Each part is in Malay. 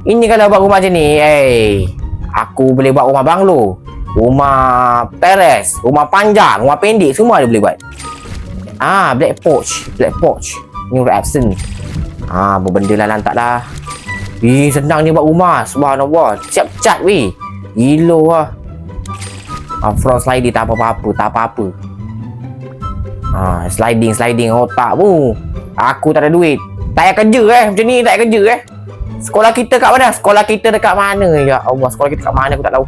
Ini kalau buat rumah macam ni, eh, aku boleh buat rumah banglo, rumah teres, rumah panjang, rumah pendek, semua dia boleh buat. Ah, black porch, black porch. New absent. Ah, berbenda lah lantak lah. Ih, senang ni buat rumah. Subhanallah. Siap cat weh. Gila lah. Ah, front sliding tak apa-apa, tak apa-apa. Ah, sliding, sliding otak mu. Aku tak ada duit. Tak payah kerja eh. Macam ni tak payah kerja eh. Sekolah kita kat mana? Sekolah kita dekat mana? Ya Allah, sekolah kita kat mana aku tak tahu.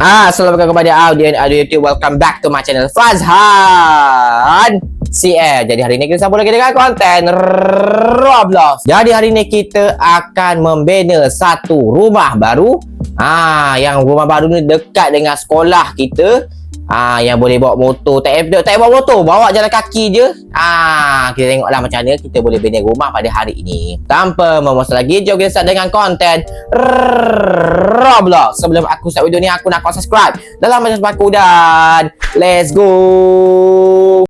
Ah, datang kepada audience audio YouTube. Welcome back to my channel Fazhan CL. Jadi hari ini kita sambung lagi dengan konten Roblox. Jadi hari ini kita akan membina satu rumah baru. Ah, yang rumah baru ni dekat dengan sekolah kita. Ah, yang boleh bawa motor. Tak payah tak payah bawa motor, bawa jalan kaki je. Ah, kita tengoklah macam mana kita boleh bina rumah pada hari ini. Tanpa memuas lagi, jom kita start dengan konten Roblox. Sebelum aku start video ni, aku nak kau subscribe dalam macam aku dan let's go.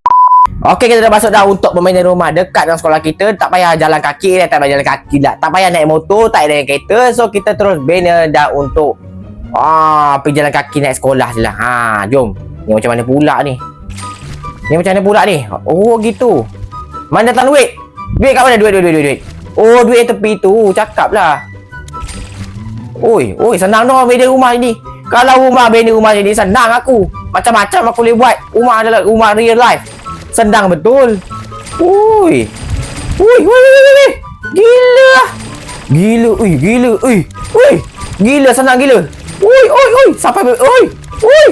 Okey, kita dah masuk dah untuk pembinaan rumah dekat dengan sekolah kita. Tak payah jalan kaki, eh, tak payah jalan kaki dah. Tak payah naik motor, tak payah naik kereta. So, kita terus bina dah untuk ah, pergi jalan kaki naik sekolah je lah. Ha, jom. Ni macam mana pula ni? Ni macam mana pula ni? Oh, gitu. Mana datang duit? Duit kat mana? Duit, duit, duit, duit. Oh, duit tepi tu. Cakap lah. Oi, oi, senang dong bina rumah ni. Kalau rumah bina rumah ni senang aku. Macam-macam aku boleh buat. Rumah adalah rumah real life. Senang betul. Ui, ui, ui, ui, ui. Gila. Gila, ui, gila, ui. Ui. Gila senang gila. Ui, ui, ui. Sampai ui. Ui.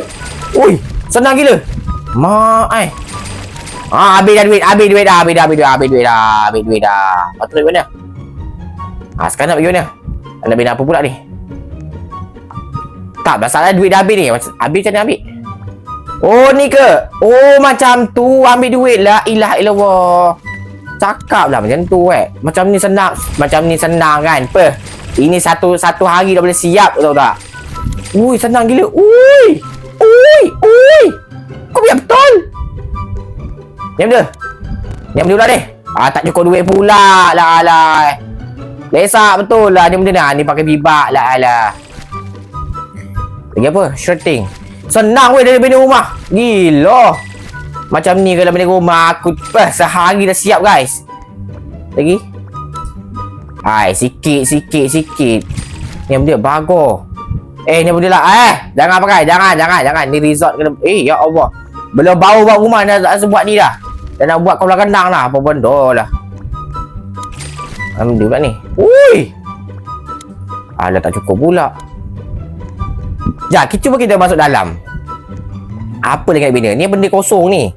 Ui. Senang gila. Ma ai. Ah, habis dah duit, habis duit dah, habis dah, habis duit, habis duit dah, habis duit dah. Nak pergi mana? Ah, sekarang nak pergi mana? Nak bina apa pula ni? Tak, masalah duit dah habis ni. Habis macam mana habis? Oh ni ke? Oh macam tu ambil duit lah ilah illallah. Cakap lah macam tu eh. Macam ni senang. Macam ni senang kan. Apa? Ini satu satu hari dah boleh siap tahu tak? Ui senang gila. Ui. Ui. Ui. Kau biar betul. Diam dia. Diam dia pula deh. Ah tak cukup duit pula lah alah. Lesak betul lah ni benda ni. Ni pakai bibak lah alah. Lagi apa? Shirting. Senang weh dari bina rumah. Gila. Macam ni kalau bina rumah aku eh, sehari dah siap guys. Lagi. Hai, sikit sikit sikit. Ni apa dia? Bago. Eh, ni apa dia lah? Eh, jangan pakai. Jangan, jangan, jangan. Ni resort kena. Eh, ya Allah. Belum bau buat rumah dah tak buat ni dah. Dah nak buat kolam kandang lah. Apa benda lah. Ambil pula ni. Ui. Alah tak cukup pula. Ya, kita cuba kita masuk dalam. Apa dengan bina? Ni benda kosong ni.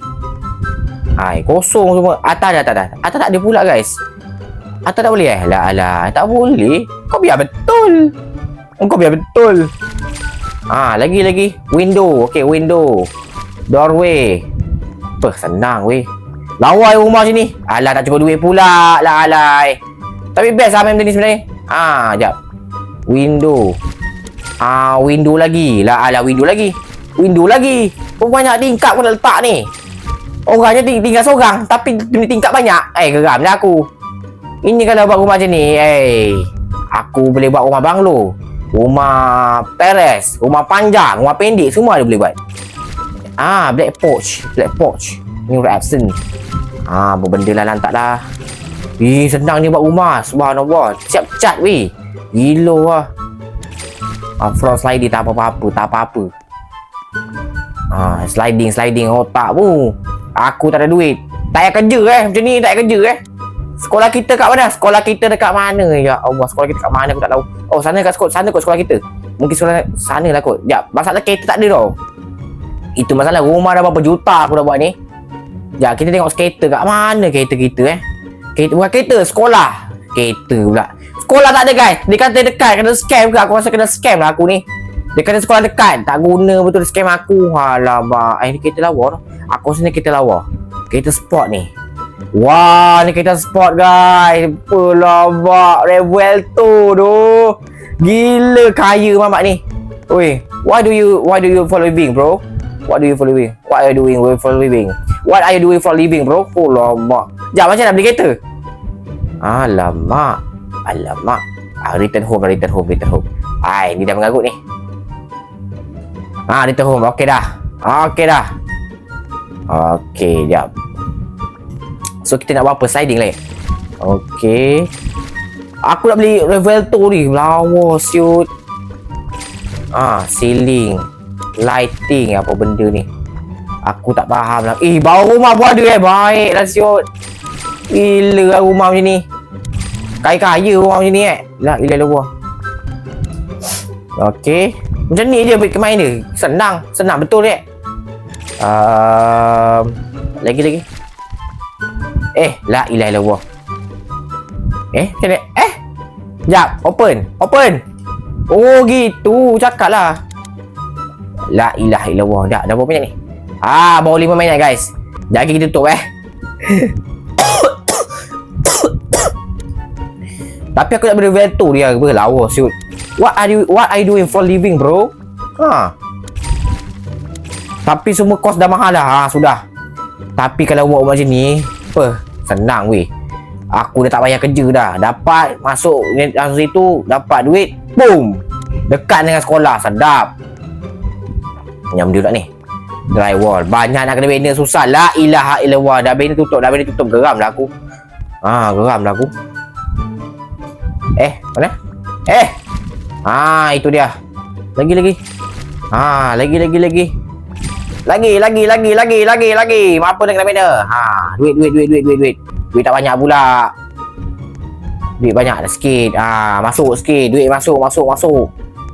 Hai, kosong semua. Atas dah, atas dah. Atas tak ada pula guys. Atas tak boleh eh? Alah, alah. Tak boleh. Kau biar betul. Kau biar betul. Ah, lagi lagi. Window. Okey, window. Doorway. Apa, senang weh. Lawa rumah sini. Alah, tak cukup duit pula. Lah, alai. Tapi best lah main benda ni sebenarnya. Ah, jap. Window. Ah, window lagi. Lah, alah window lagi. Window lagi. Pun banyak tingkap pun nak letak ni. Orangnya ting- tinggal seorang tapi ni tingkap banyak. Eh, geram dah aku. Ini kalau buat rumah macam ni, eh. Aku boleh buat rumah banglo. Rumah teres, rumah panjang, rumah pendek, semua dia boleh buat. Ah, black porch, black porch. New absent. Ah, berbenda lah lantak lah. Ih, senang ni buat rumah. Subhanallah. Siap cat weh. Gila lah. Ah, front sliding tak apa-apa, tak apa-apa. Ah, sliding sliding otak mu. Aku tak ada duit. Tak payah kerja eh. Macam ni tak payah kerja eh. Sekolah kita kat mana? Sekolah kita dekat mana? Ya Allah, sekolah kita kat mana aku tak tahu. Oh, sana kat sekolah, sana kot sekolah kita. Mungkin sekolah sana lah kot. Ya, masalah kereta tak ada tau. Itu masalah rumah dah berapa juta aku dah buat ni. Ya, kita tengok skater kat mana kereta kita eh. Kereta bukan kereta, sekolah. Kereta pula. Sekolah tak ada guys. Dia kata dekat kena scam ke. Aku rasa kena scam lah aku ni. Dia kata sekolah dekat. Tak guna betul scam aku. Alamak. Eh, ni kereta lawa. Aku rasa ni kereta lawa. Kereta sport ni. Wah, ni kereta sport guys. Pelabak. Revel tu. Gila kaya mamak ni. Oi, why do you why do you for living, bro? What do you for living? What are you doing for living? What are you doing for living, bro? Oh, lama. Jap, macam nak beli kereta? Alamak. Alamak. Ah, return home, return home, return home. Ai, ni dah mengarut ni. Ah, return home. Okey dah. Okey dah. Okey, jap. So kita nak buat apa? Sliding lah. Okey. Aku nak beli level tu ni. Lawa siut. Ah, ceiling. Lighting apa benda ni. Aku tak faham lah. Eh, bawah rumah pun ada eh. Baik lah siut. Gila lah rumah macam ni. Kaya-kaya rumah macam ni eh. Lah, gila lah Okey. Macam ni je main dia. Senang. Senang betul eh. Um, lagi-lagi. Eh, la ilaha illallah. Eh, macam ni? Eh? Sekejap, open. Open. Oh, gitu. Cakap lah. La ilaha illallah. Dah, dah berapa minit ni? Ah, baru lima minit guys. Jangan kita tutup eh. Tapi aku nak beri veto dia apa lawa siut. What are you what are you doing for living bro? Ha. Tapi semua kos dah mahal dah. Ha, sudah. Tapi kalau buat macam ni, apa? Senang weh. Aku dah tak payah kerja dah. Dapat masuk dalam situ, dapat duit, boom. Dekat dengan sekolah, sedap. Nyam dia tak ni. Drywall. Banyak nak kena bina susah. La ilaha illallah. Dah bina tutup, dah bina tutup. Geram lah aku. Ha, geram lah aku. Eh, mana? Eh. Ah, itu dia. Lagi lagi. Ah, lagi lagi lagi. Lagi, lagi, lagi, lagi, lagi, lagi. Apa nak kena bina? Ha, duit, duit, duit, duit, duit, duit. Duit tak banyak pula. Duit banyak dah sikit. Ah, masuk sikit. Duit masuk, masuk, masuk.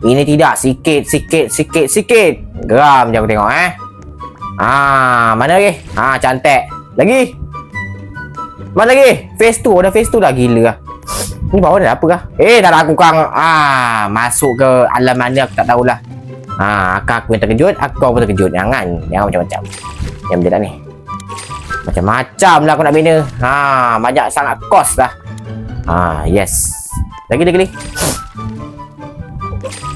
Ini tidak. Sikit, sikit, sikit, sikit. Geram je aku tengok eh. Ah, mana lagi? Ah, cantik. Lagi. Mana lagi? Phase 2. Ada phase 2 dah. Gila lah. Ni bawah dah apa kah? Eh, dah aku kang ah masuk ke alam mana aku tak tahulah. Ha, akak aku yang terkejut, aku pun terkejut. Jangan, jangan macam-macam. Yang benda ni. Macam-macam lah aku nak bina. Ha, banyak sangat kos lah. Ha, yes. Lagi, lagi, lagi.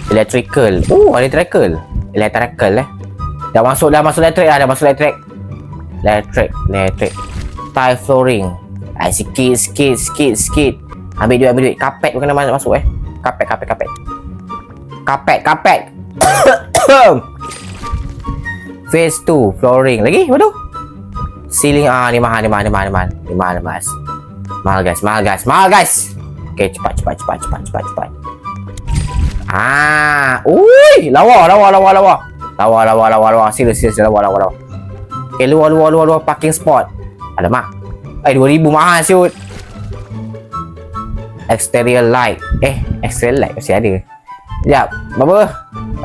Electrical. Oh, electrical. Electrical eh. Dah masuk, dah masuk elektrik lah. Dah masuk elektrik. Elektrik, elektrik. Tile flooring. Ah, sikit, sikit, sikit, sikit. Ambil duit, ambil duit. Kapet pun kena masuk eh. Kapet, kapet, kapet. Kapet, kapet. Phase 2 flooring. Lagi tu? Ceiling ah ni mahal ni mahal ni mahal ni mahal. Ni mahal ni mahal. Guys, mahal guys, mahal guys. Okey, cepat cepat cepat cepat cepat cepat. Ah, ui, lawa lawa lawa lawa. Lawa lawa lawa lawa. Serius serius lawa lawa lawa. Okey, luar luar luar luar parking spot. Alamak. Eh, 2000 mahal shoot. Exterior light. Eh, exterior light masih ada. Sekejap. Berapa?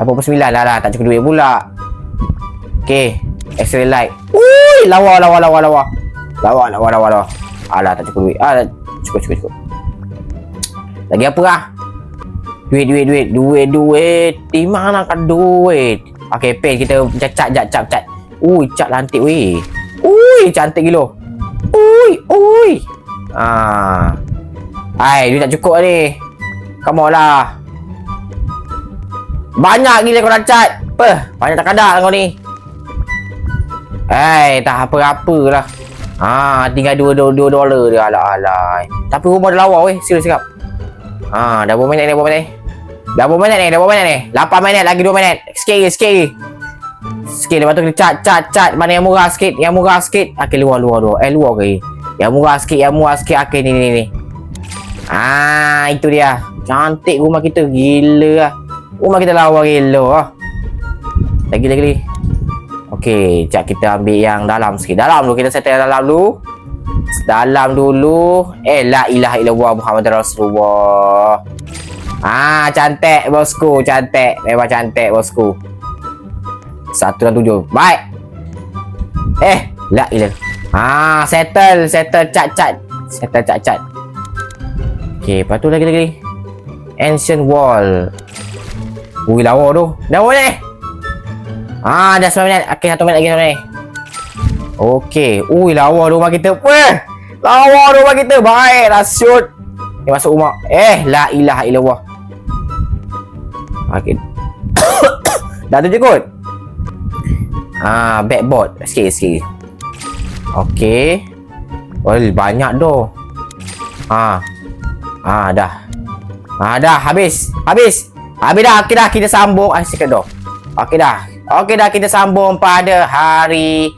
89 lah lah. Tak cukup duit pula. Okay. Exterior light. Ui! Lawa, lawa, lawa, lawa. Lawa, lawa, lawa, lawa. Alah, tak cukup duit. Ah, cukup, cukup, cukup. Lagi apa lah? Duit, duit, duit. Duit, duit. Di mana kan duit? Okay, pen kita cat, cat, cat, cat, cat. Ui, cat lantik weh. Ui, cantik gila. Ui, ui. Ah. Hai, duit tak cukup ni. Come on lah. Banyak gila kau nak cat. Apa? Banyak tak kadar kau ni. Eh, tak apa-apa lah. Ha, tinggal 2 2 dolar dia. Alah alah. Tapi rumah dah lawa weh, serius cakap. Ha, dah berapa minit ni, berapa minit ni? Dah berapa minit ni? Dah berapa minit ni? 8 minit lagi 2 minit. Sikit lagi, sikit lagi. Sikit lepas tu kita cat cat cat mana yang murah sikit, yang murah sikit. Okey luar luar luar. Eh luar ke? Yang murah sikit, yang murah sikit. Okey ni ni ni. Ah, itu dia. Cantik rumah kita. Gila lah. Rumah kita lawa gila ah. Lagi lagi lagi. Okey, jap kita ambil yang dalam sikit. Dalam dulu kita settle dalam dulu. Dalam dulu. Eh la ilaha illallah Muhammad Rasulullah. Ah, cantik bosku, cantik. Memang cantik bosku. Satu dan tujuh. Baik. Eh, la ilah. Ah, settle, settle cat cat. Settle cat cat. Okey, lepas tu lagi lagi. Ancient wall. Ui lawa tu. Dah minit? Ah, dah 9 minit. Okey, satu minit lagi minit. Okey. Ui lawa rumah kita. Weh. Lawa rumah kita. Baiklah shoot. Ni masuk rumah. Eh, la ilaha illallah. Okey. dah tu je kot. Ah, backboard. Sikit sikit. Okey. Oh, banyak doh. Ha. Ha, dah. Ha, dah. Habis. Habis. Habis dah. Okey dah. Kita sambung. Ah, sikit dah. Okey dah. Okey dah. Kita sambung pada hari...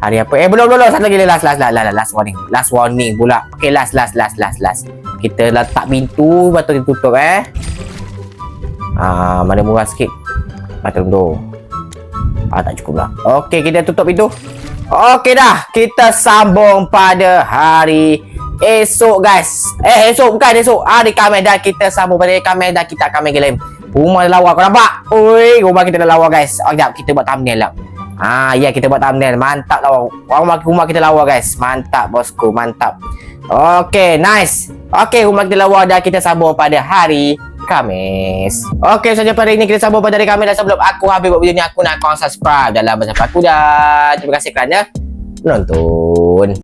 Hari apa? Eh, belum, belum. Satu lagi. Last, last, last, last, last warning. Last warning pula. Okey, last, last, last, last, last. Kita letak pintu. Lepas tu kita tutup, eh. Ah, mana murah sikit. Mata tu. Ah, tak cukup lah. Okey, kita tutup pintu. Okey dah. Kita sambung pada hari esok guys. Eh esok bukan esok. Hari Khamis dah kita sambung pada hari Khamis dah kita akan main game. Rumah dah lawa kau nampak? Oi, rumah kita dah lawa guys. Oh, jap kita buat thumbnail lah. Ah, ya kita buat thumbnail. Mantap lawa. Rumah, rumah kita lawa guys. Mantap bosku, mantap. Okey, nice. Okey, rumah kita lawa dah kita sambung pada hari Khamis. Okey, saja pada ini kita sambung pada hari Khamis dan sebelum aku habis buat video ni aku nak kau subscribe dalam bahasa aku dan terima kasih kerana menonton.